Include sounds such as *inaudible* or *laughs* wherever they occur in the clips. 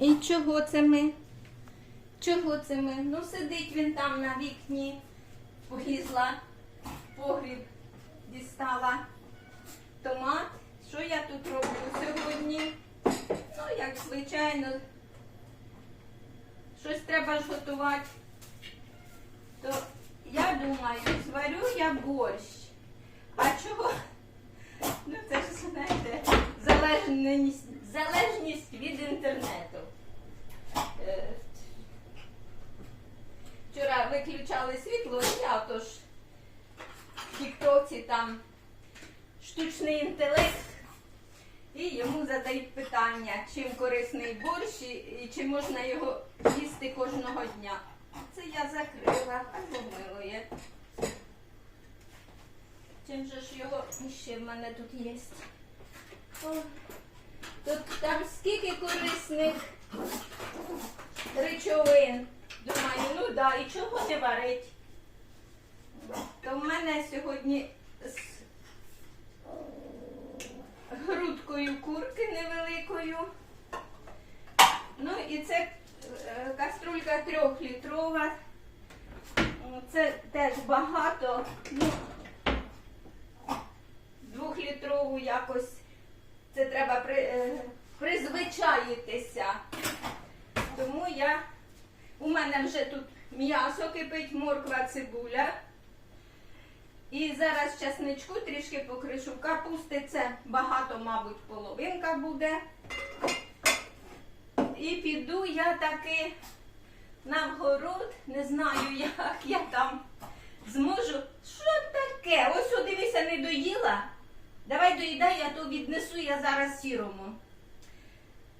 І чого це ми? Чого це ми? Ну, сидить він там на вікні, полізла, в погріб дістала томат. Що я тут роблю сьогодні? Ну, як звичайно, щось треба ж готувати. То я думаю, зварю я борщ. А чого? Ну, це ж знаєте, залежність, залежність від інтернету. Вчора виключали світло, я тож в Тіктоці там штучний інтелект, і йому задають питання, чим корисний борщ і, чи можна його їсти кожного дня. Це я закрила, хай помилує. Чим же ж його ще в мене тут є? О, Тут там скільки корисних речовин. Думаю, ну да, і чого не варить. То в мене сьогодні з грудкою курки невеликою. Ну і це е, каструлька трьохлітрова. Це теж багато. Ну, двохлітрову якось це треба при, е, призвичаїтися. Тому я, у мене вже тут м'ясо кипить, морква, цибуля. І зараз часничку трішки покришу. Капусти це багато, мабуть, половинка буде. І піду я таки на вгород, не знаю, *laughs* як я там зможу. Що таке? Ось дивися, не доїла. Давай доїдай, я то віднесу я зараз сірому.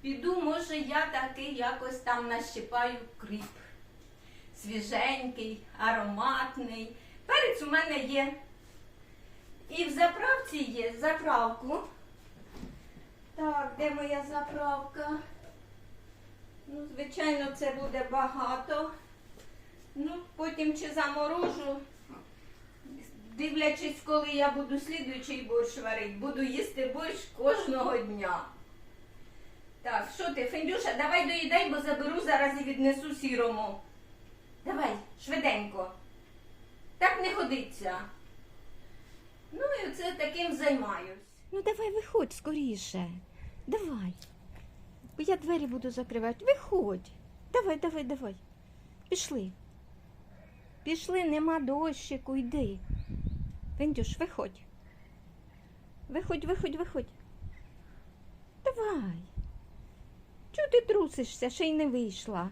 Піду, може, я таки якось там нащипаю кріп. Свіженький, ароматний. Перець у мене є. І в заправці є заправку. Так, де моя заправка? Ну, звичайно, це буде багато. Ну, потім чи заморожу, дивлячись, коли я буду слідуючий борщ варити, буду їсти борщ кожного дня. Так, що ти, Фендюша, давай доїдай, бо заберу зараз і віднесу сірому. Давай, швиденько. Так не годиться. Ну і це таким займаюсь. Ну давай виходь скоріше. Давай. Бо я двері буду закривати. Виходь. Давай, давай, давай. Пішли. Пішли, нема дощику, йди. Вендюш, виходь. Виходь, виходь, виходь. Давай. Ти трусишся, ще й не вийшла?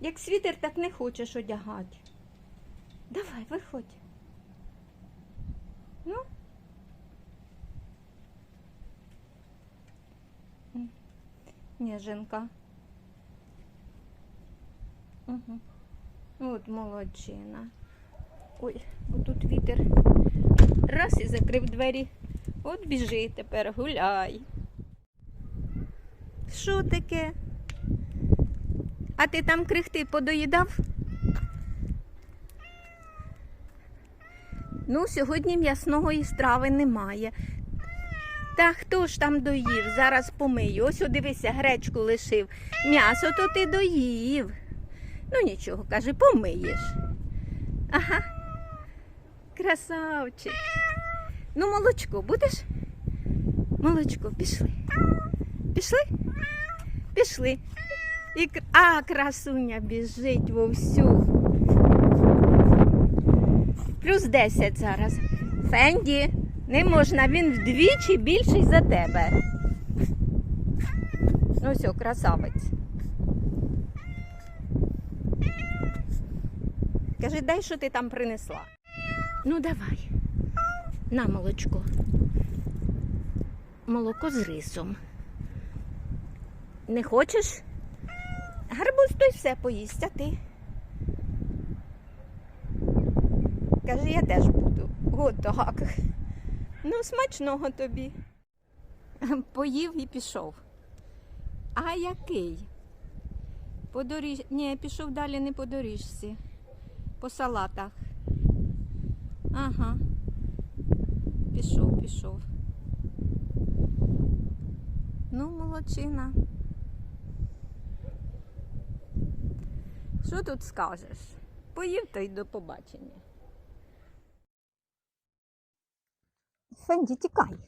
Як світер, так не хочеш одягати. Давай, виходь. Ну. Ніженка. Угу. От молодчина. Ой, отут вітер. Раз і закрив двері. От біжи тепер, гуляй. Що таке? А ти там крихти подоїдав? Ну, сьогодні м'ясного страви немає. Та хто ж там доїв? Зараз помию. Ось дивися, гречку лишив. М'ясо то ти доїв. Ну нічого, каже, помиєш. Ага. Красавчик. Ну, молочко будеш? Молочко, пішли. Пішли? Пішли. І... А, красуня біжить вовсю. Плюс 10 зараз. Фенді, не можна, він вдвічі більший за тебе. Ну все, красавець. Кажи, дай, що ти там принесла. Ну, давай. На молочко. Молоко з рисом. Не хочеш? Гарбуз той все поїсть, а ти. Каже, я теж буду. От так. Ну, смачного тобі. Поїв і пішов. А який? По доріж... Ні, пішов далі не по доріжці. По салатах. Ага. Пішов, пішов. Ну, молодчина. Що тут скажеш? Поїв то й до побачення. Фенді, тікай.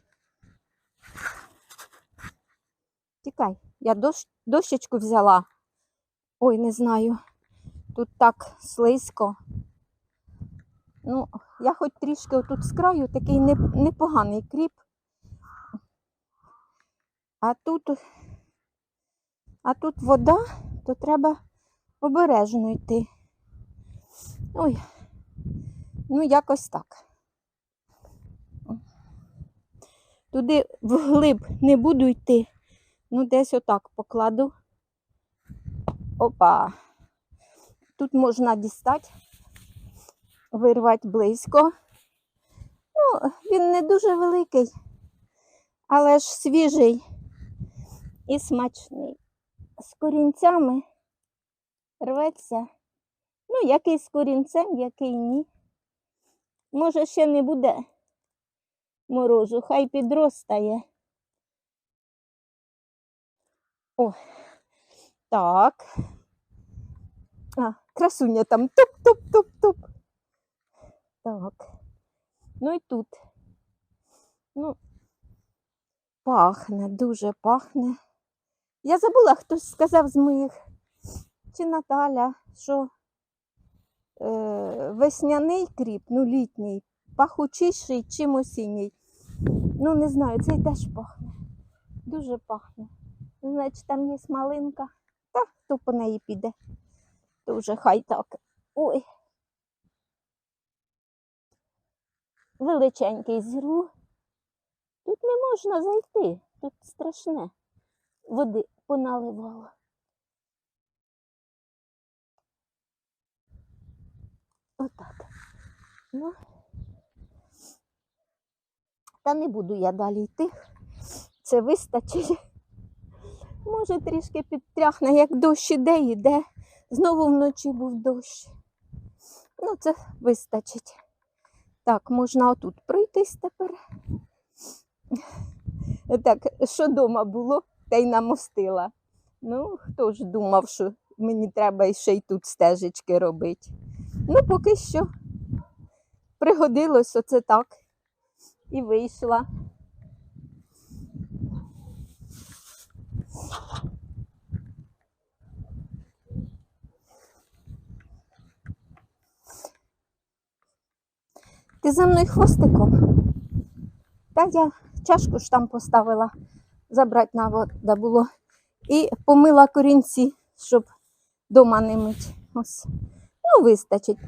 Тікай. Я дощ, дощечку взяла. Ой, не знаю. Тут так слизько. Ну, я хоч трішки отут з краю такий непоганий кріп. А тут, а тут вода, то треба обережно йти. Ой, ну якось так. Туди вглиб не буду йти. Ну, десь отак покладу. Опа. Тут можна дістати, вирвати близько. Ну, він не дуже великий, але ж свіжий і смачний. З корінцями рветься. Ну, який з корінцем, який ні. Може, ще не буде морозу, хай підростає. О, так. А, красуня там топ-топ-топ-топ. Так. Ну і тут. Ну, пахне, дуже пахне. Я забула, хтось сказав з моїх, чи Наталя, що е, весняний кріп, ну літній, пахучіший, чим осінній. Ну, не знаю, цей теж пахне. Дуже пахне. Чи там є малинка. Та хто по неї піде, то вже хай так. Ой. Величенький зірву. Тут не можна зайти, тут страшне. Води поналивало. Отак. Ну. Та не буду я далі йти. Це вистачить. Може, трішки підтряхне, як дощ іде, іде. Знову вночі був дощ. Ну, це вистачить. Так, можна отут пройтись тепер. Так, що дома було, те й намостила. Ну, хто ж думав, що мені треба ще й тут стежечки робити. Ну, поки що пригодилось оце так. І вийшла. Ти за мною хвостиком. Та я чашку ж там поставила, забрати на вода було. І помила корінці, щоб дома не мить. Ось. Ну, вистачить.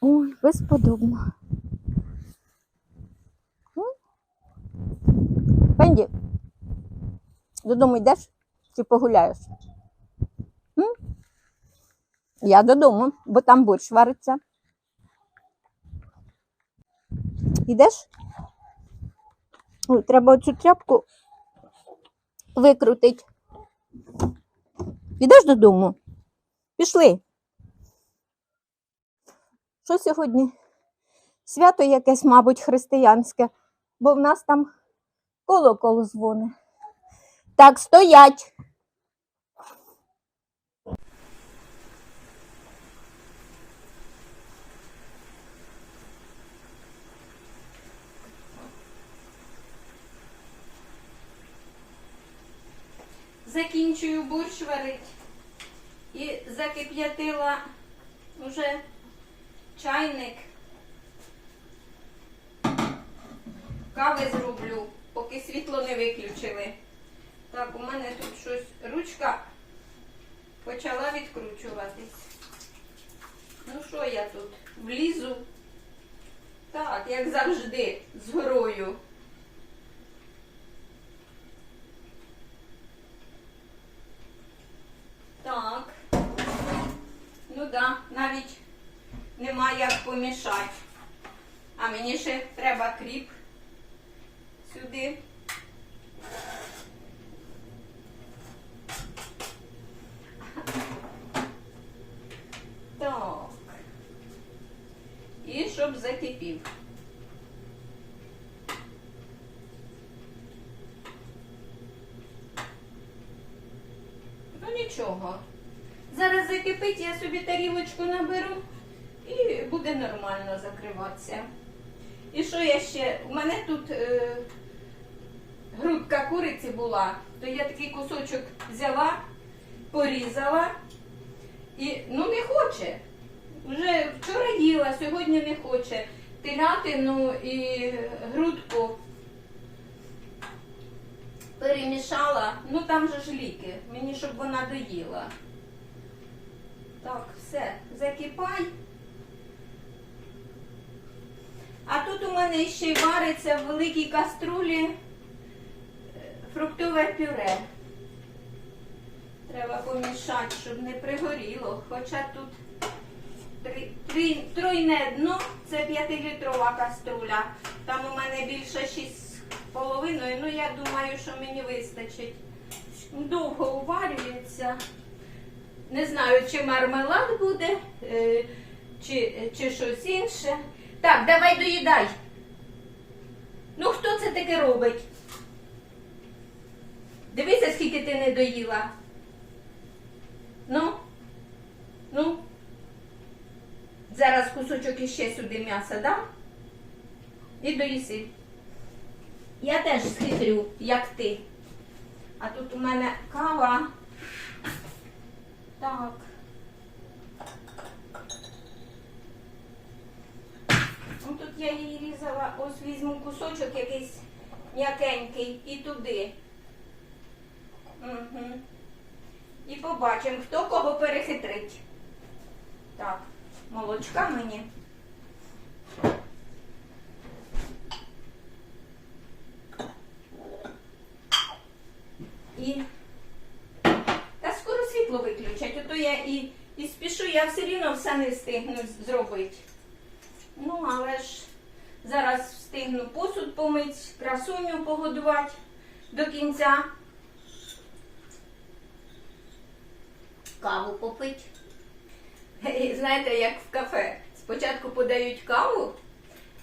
Ой, безподобно. М? Пенді, додому йдеш чи погуляєш? Я додому, бо там борщ вариться. Ідеш? Ой, треба оцю тряпку викрутити. Підеш додому? Пішли. Що сьогодні? Свято якесь, мабуть, християнське, бо в нас там колокол дзвони. Так, стоять. Закінчую борщ варить. І закип'ятила вже чайник. Кави зроблю, поки світло не виключили. Так, у мене тут щось ручка почала відкручуватись. Ну що я тут? Влізу. Так, як завжди, з горою. Так. Ну да, навіть нема як помішати. А мені ще треба кріп сюди. Так. І щоб закипів. Ну нічого. Зараз закипить, я собі тарілочку наберу і буде нормально закриватися. І що я ще? У мене тут е, грудка куриці була, то я такий кусочок взяла, порізала і ну не хоче. Вже вчора їла, сьогодні не хоче. Телятину і грудку перемішала. Ну там же ж ліки. Мені щоб вона доїла. Так, все, закипай. А тут у мене ще й вариться в великій каструлі е, фруктове пюре. Треба помішати, щоб не пригоріло. Хоча тут три, три, тройне дно, це 5-літрова каструля. Там у мене більше 6,5, ну я думаю, що мені вистачить. Довго уварюється. Не знаю, чи мармелад буде, е, чи, чи щось інше. Так, давай доїдай. Ну, хто це таке робить? Дивися, скільки ти не доїла. Ну, ну. Зараз кусочок іще сюди м'яса дам і доїси. Я теж схитрю, як ти. А тут у мене кава. Так. Ну тут я її різала, ось візьму кусочок якийсь м'якенький і туди. Угу. І побачимо, хто кого перехитрить. Так, молочка мені. І та скоро світло виключать, ото я і, і спішу, я все рівно все не встигну зробити. Ну, але ж зараз встигну посуд помити, красуню погодувати до кінця. Каву попити. Знаєте, як в кафе. Спочатку подають каву,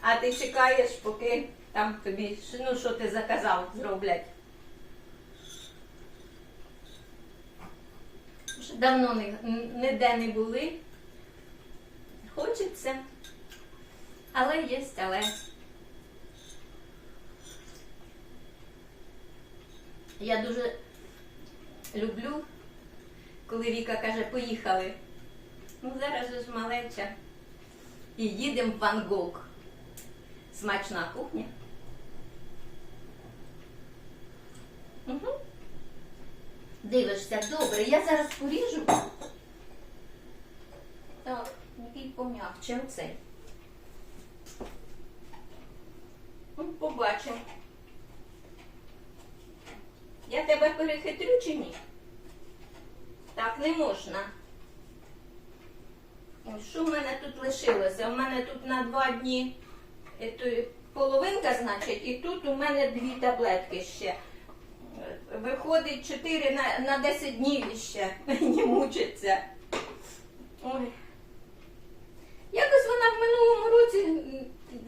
а ти чекаєш, поки там тобі, ну що ти заказав, зроблять. Вже давно ніде не були. Хочеться. Але є, але. Я дуже люблю, коли Віка каже, поїхали. Ну, зараз же ж малеча. І їдемо в Ван Гог. Смачна кухня. Угу. Дивишся, добре, я зараз поріжу. Так, який пом'якче оцей. Ну, Побачимо. Я тебе перехитрю чи ні? Так не можна. Ось Що в мене тут лишилося? У мене тут на два дні е, половинка, значить, і тут у мене дві таблетки ще. Е, Виходить 4 на, на 10 днів ще. Мені *laughs* мучиться. Ой. Якось вона в минулому році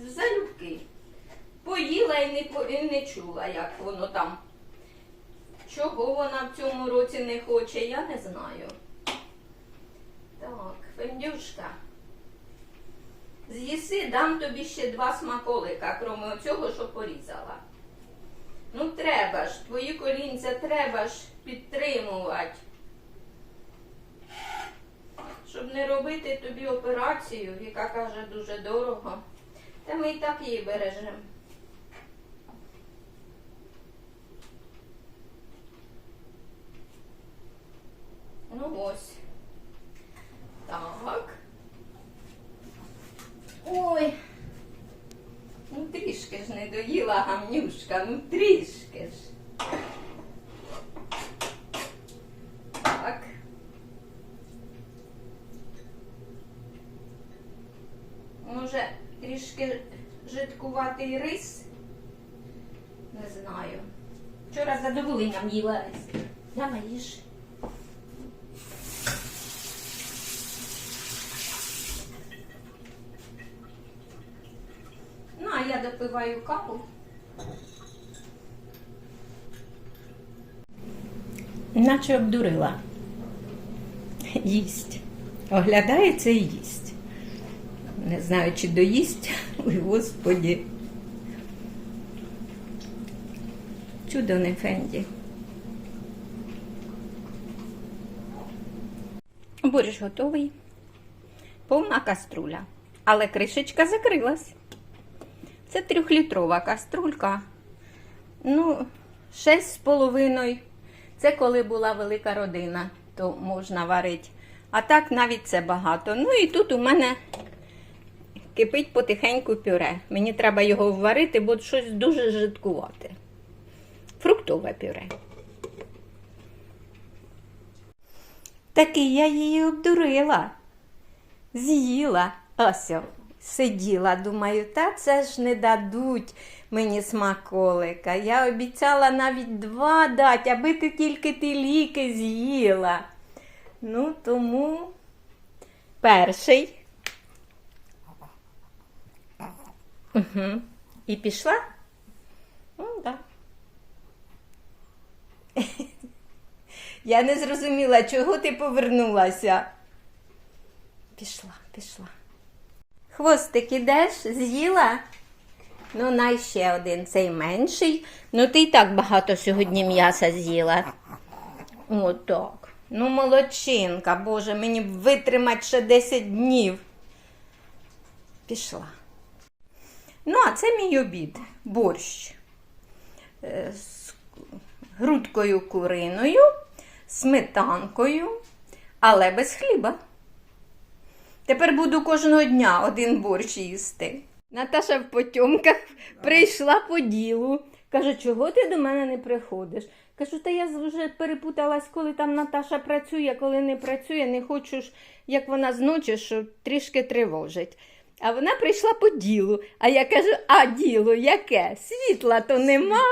залюбки. Поїла і не, і не чула, як воно там. Чого вона в цьому році не хоче, я не знаю. Так, Фендюшка. З'їси, дам тобі ще два смаколика, крім оцього, що порізала. Ну, треба ж, твої колінця треба ж підтримувати. Щоб не робити тобі операцію, яка каже дуже дорого. Та ми і так її бережемо. Ну ось. Так. Ой. Ну трішки ж не доїла гамнюшка, ну трішки ж. Так. Може, трішки жидкуватий рис? Не знаю. Вчора з задоволенням їла рис. Давай їж. Ну, а я допиваю каву. Наче обдурила. їсть. Оглядається і їсть. Не знаю, чи доїсть. *laughs* Господі. Чудо не Фенді. Борщ готовий. Повна каструля. Але кришечка закрилась. Це трьохлітрова каструлька. Ну, шесть з половиною. Це коли була велика родина, то можна варити. А так навіть це багато. Ну і тут у мене кипить потихеньку пюре. Мені треба його вварити, бо щось дуже жидкувате. Фруктове пюре. Таки я її обдурила. З'їла. Ось, сиділа, думаю, та це ж не дадуть мені смаколика. Я обіцяла навіть два дати, аби ти тільки ті ліки з'їла. Ну, тому перший. Угу. І пішла? Ну, так. Я не зрозуміла, чого ти повернулася. Пішла, пішла. Хвостик ідеш, з'їла? Ну, най ще один, цей менший. Ну, ти і так багато сьогодні м'яса з'їла. Отак. Ну, молодчинка, Боже, мені б витримати ще 10 днів. Пішла. Ну, а це мій обід. Борщ. Е, З грудкою куриною, сметанкою, але без хліба. Тепер буду кожного дня один борщ їсти. Наташа в потьомках прийшла по ділу. Каже, чого ти до мене не приходиш? Кажу, та я вже перепуталась, коли там Наташа працює, коли не працює, не хочу ж, як вона зночі, що трішки тривожить. А вона прийшла по ділу. А я кажу, а діло яке? Світла то нема,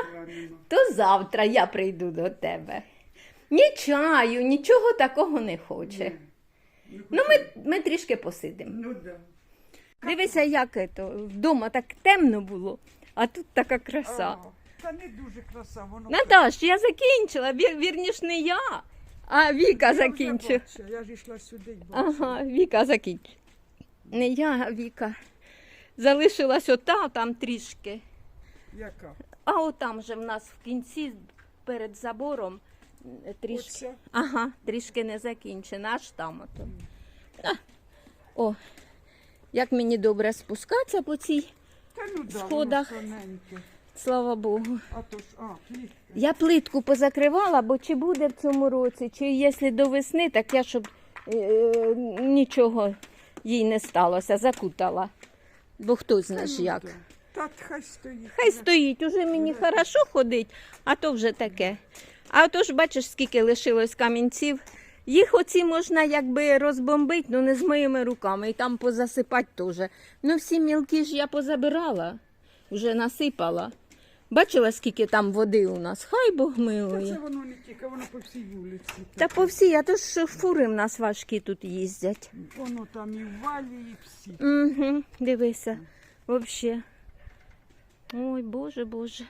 то завтра я прийду до тебе. Ні чаю, нічого такого не хоче. Ну, ми, ми трішки посидимо. Ну да. Дивися, як це, вдома так темно було, а тут така краса. А, Та не дуже краса, воно. Наташ, я закінчила, вір, вірніш не я, а Віка закінчила. Я ж йшла сюди. Ага, Віка закінчила. Не я, а Віка. Залишилась ота там трішки. Яка? А отам же в нас в кінці перед забором трішки. Оця? Ага, трішки не закінчена, аж там ото. А, О, як мені добре спускатися по цій, Та ну да, Сходах. воно тоненьке. слава Богу. А то ж, а, плітка. Я плитку позакривала, бо чи буде в цьому році, чи якщо до весни, так я щоб е, нічого їй не сталося, закутала. Бо хто знає ну як. да. Та хай стоїть. Хай стоїть, уже мені хорошо ходить, а то вже таке. А то ж бачиш, скільки лишилось камінців. Їх оці можна якби розбомбити, ну не з моїми руками, і там позасипати теж. Ну всі мілкі ж я позабирала, вже насипала. Бачила, скільки там води у нас? Хай Бог Та милує. це воно не тільки, воно по всій вулиці. Та по всій, а то ж фури в нас важкі тут їздять. Воно там і в валі, і всі. Угу, дивися, взагалі. Ой, Боже, Боже.